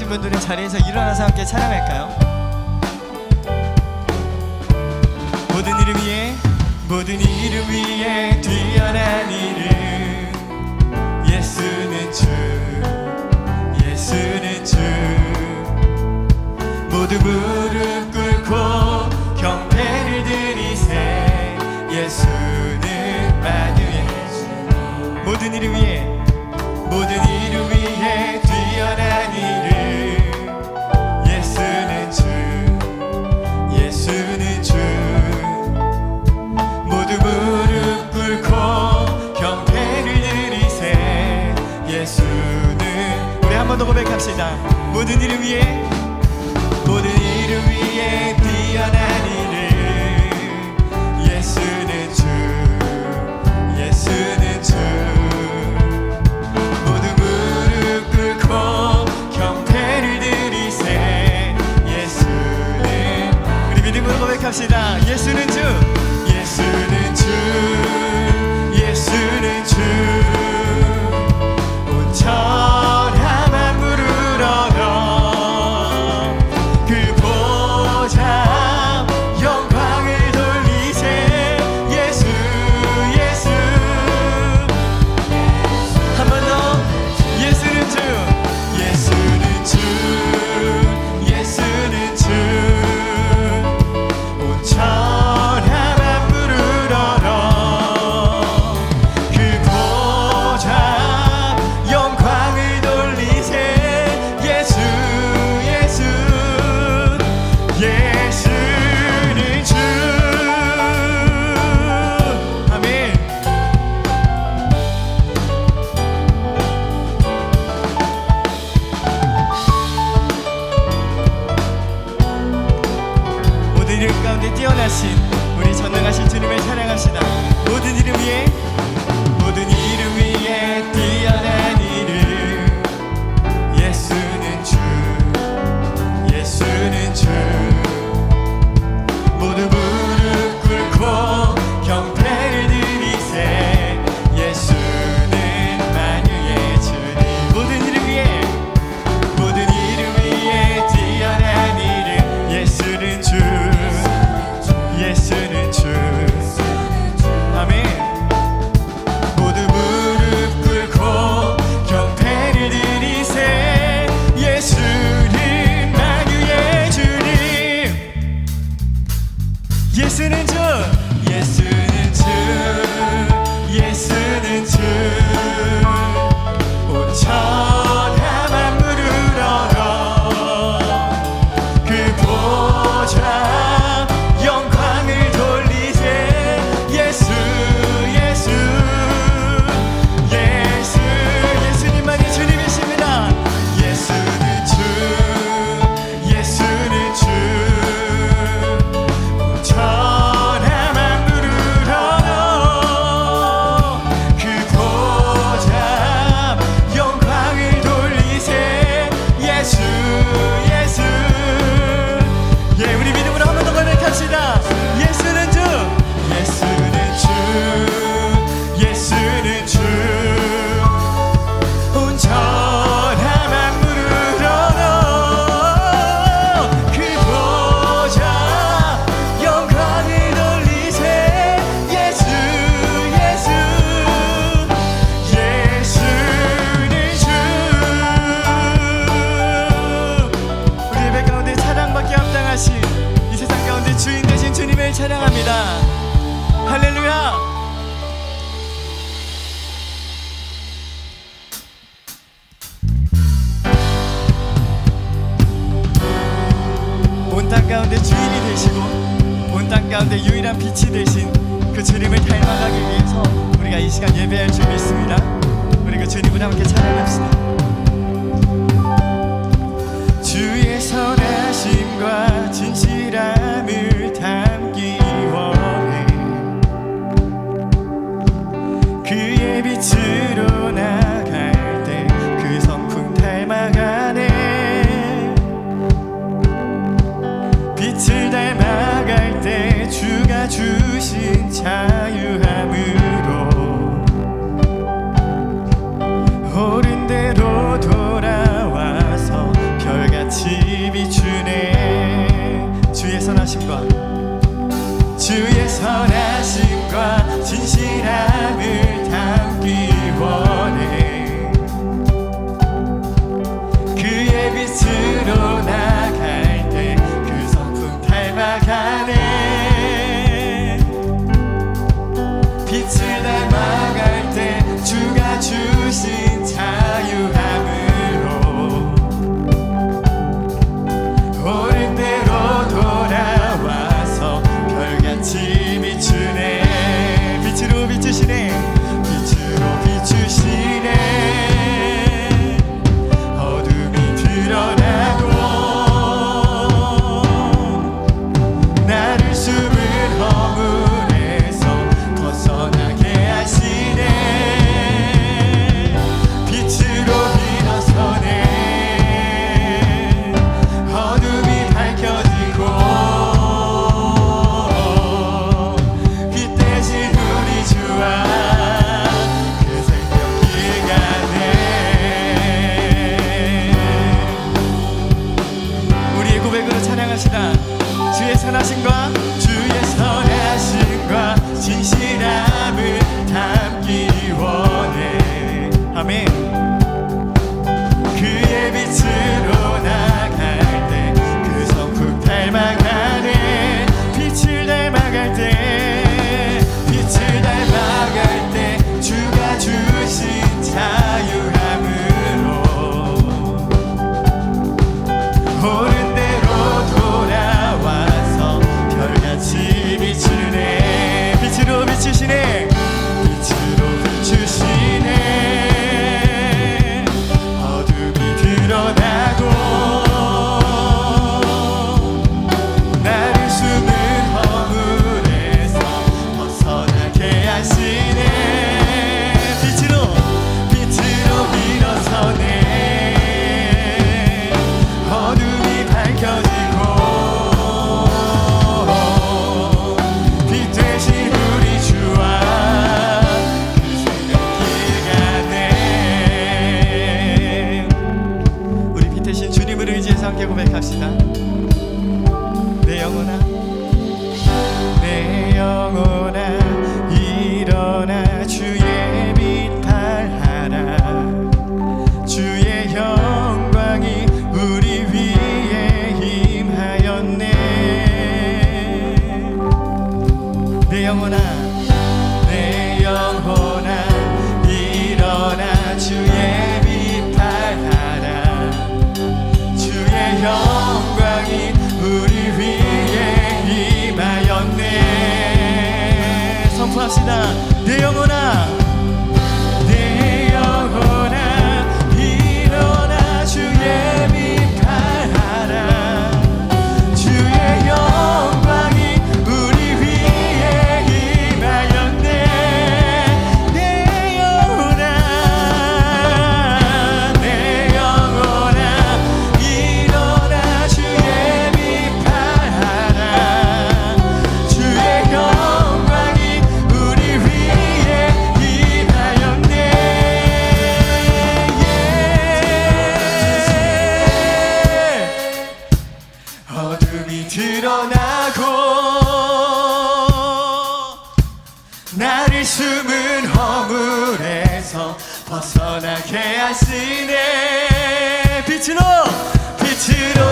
찬양하신 분들은 자리에서 일어나서 함께 찬양할까요? 모든 이름 위에 모든 이름 위에 뛰어난 이름. 예수는 주 예수는 주. 모두 무릎 꿇고 경배를 드리세. 예수는 만유의 주. 모든 이름 위에 모든 이름 위에 뛰어난 모든 이름 위에 모든 이름 위에 뛰어난 이름 예수는 주 예수는 주. 모두 무릎 꿇고 경배를 드리세 예수는 우리 믿음으로 고백합시다. 예수는 주 예수는 주 예수는 주 뛰어나신 우리 전능하신 주님을 찬양합시다. 모든 이름 위에 주님을 찬양합니다 할렐루야 온 땅 가운데 주인이 되시고 온 땅 가운데 유일한 빛이 되신 그 주님을 닮아가기 위해서 우리가 이 시간 예배할 줄 믿습니다. 우리 그 주님을 함께 찬양합시다. 주의 선하심과 진실함 빛으로 나 な。出汚れ 하시네 빛으로 빛으로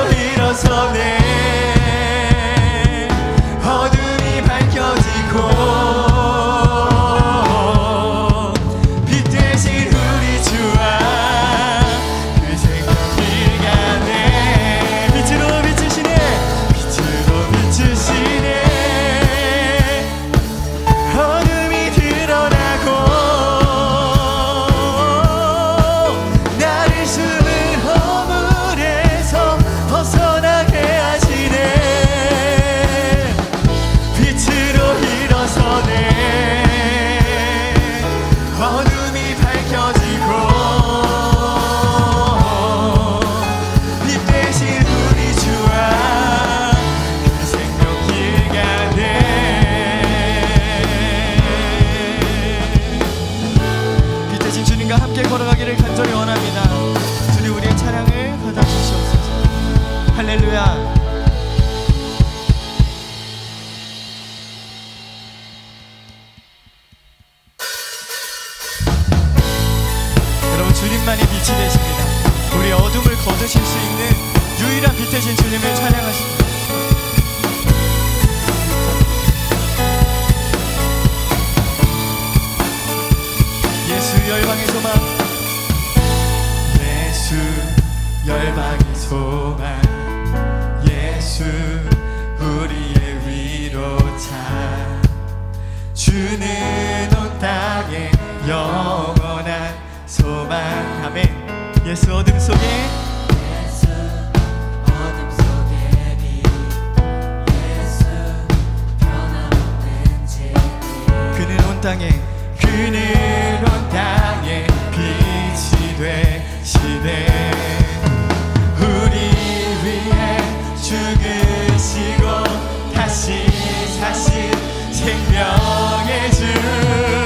예수 어둠 속에. 예수 어둠 속에 예수 변함없는 진리. 그는 온 땅에 그늘 온 땅에 빛이 되시네 우리 위해 죽으시고 다시 사신 생명의 주.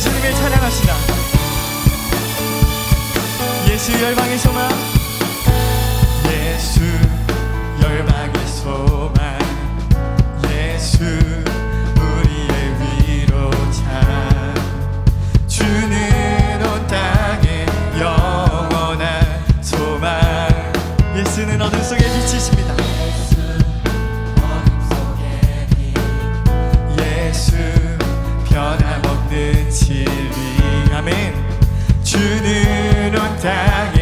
예수님을 찬양하시다. 예수 열방의 소망. 주는 온 땅에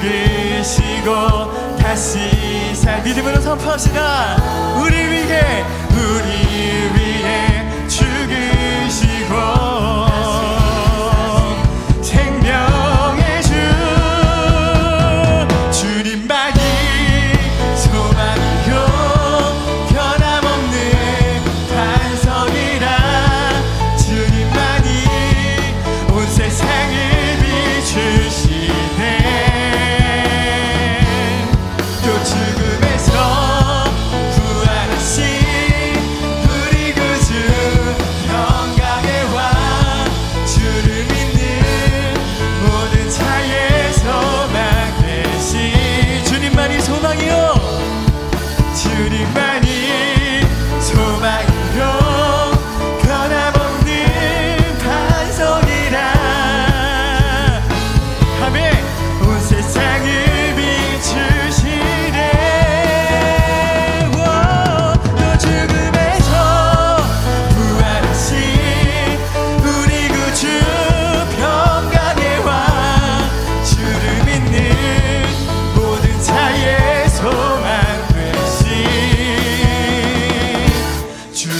죽으시고 다시 살 믿음으로 선포합시다. 우리 위해 우리 위해 죽으시고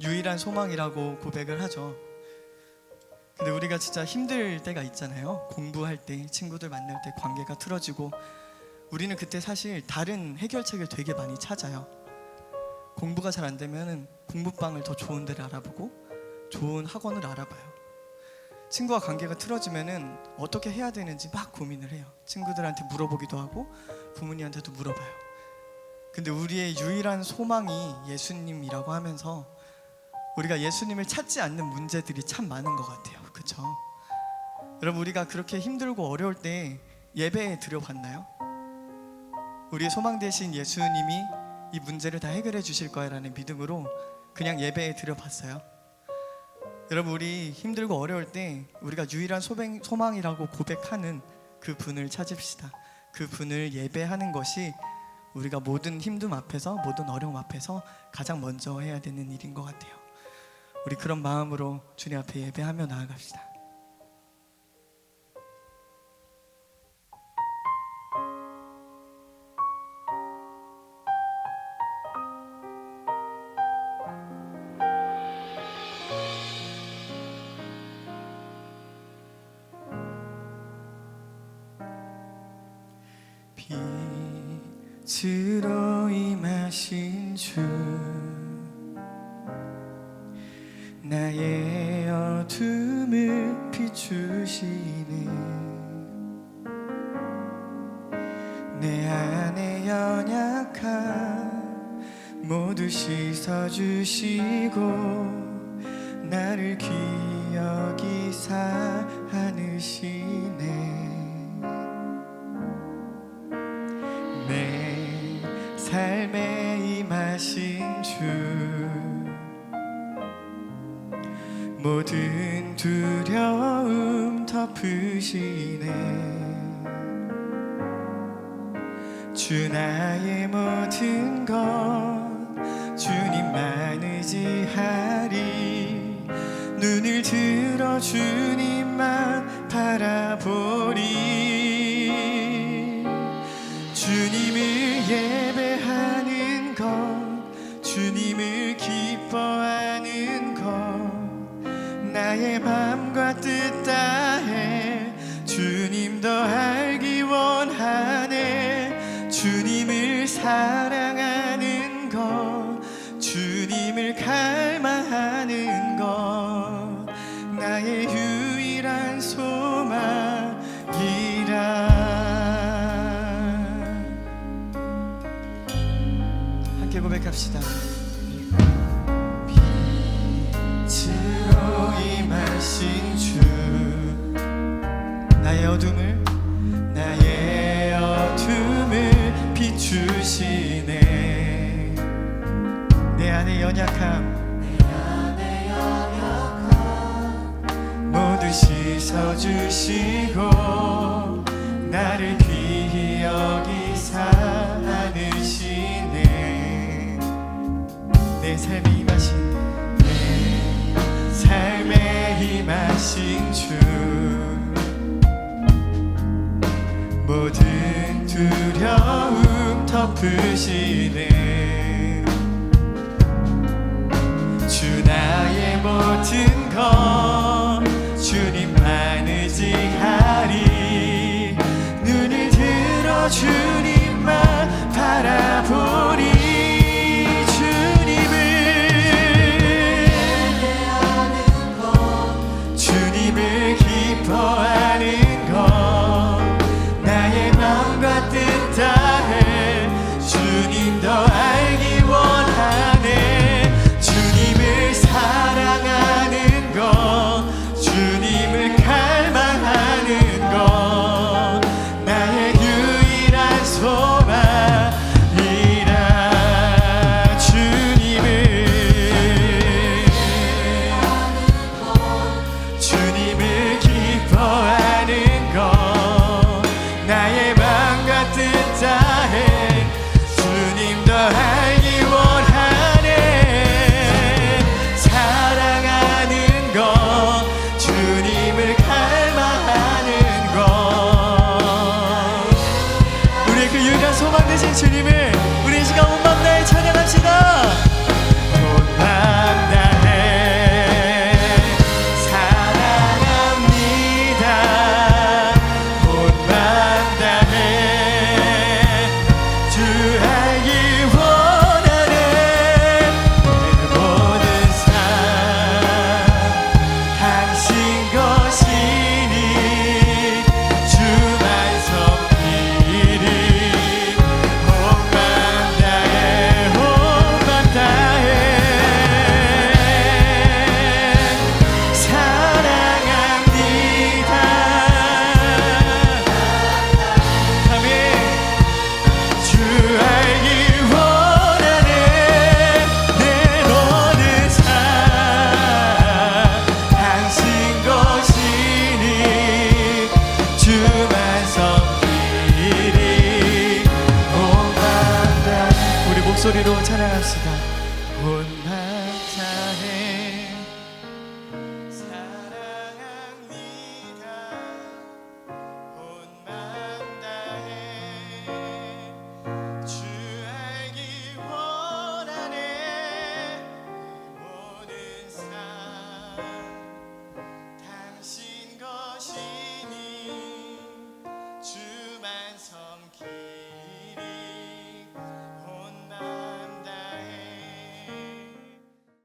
유일한 소망이라고 고백을 하죠. 근데 우리가 진짜 힘들 때가 있잖아요. 공부할 때, 친구들 만날 때 관계가 틀어지고 우리는 그때 사실 다른 해결책을 되게 많이 찾아요. 공부가 잘 안 되면 공부방을 더 좋은 데를 알아보고 좋은 학원을 알아봐요. 친구와 관계가 틀어지면은 어떻게 해야 되는지 막 고민을 해요. 친구들한테 물어보기도 하고 부모님한테도 물어봐요. 근데 우리의 유일한 소망이 예수님이라고 하면서 우리가 예수님을 찾지 않는 문제들이 참 많은 것 같아요. 그렇죠? 여러분 우리가 그렇게 힘들고 어려울 때 예배에 드려봤나요? 우리의 소망 되신 예수님이 이 문제를 다 해결해 주실 거야라는 믿음으로 그냥 예배에 드려봤어요. 여러분 우리 힘들고 어려울 때 우리가 유일한 소뱅, 소망이라고 고백하는 그 분을 찾읍시다. 그 분을 예배하는 것이 우리가 모든 힘듦 앞에서 모든 어려움 앞에서 가장 먼저 해야 되는 일인 것 같아요. 우리 그런 마음으로 주님 앞에 예배하며 나아갑시다. 내 안에 연약함 모두 씻어주시고 나를 기억이사 안으시네. 내 삶에 임하신 주 모든 두려움 덮으시네 주 나의 모든 것 주님만 의지하리 눈을 들어 주님만 바라보 빛으로 임하신 주. 나의 어둠을 나의 어둠을 비추시네. 내 안의 연약함 덮으시네. 주 나의 모든 것 주님만 의지하리. 눈을 들어 주님만 바라보리 목소리로 찬양합시다. 온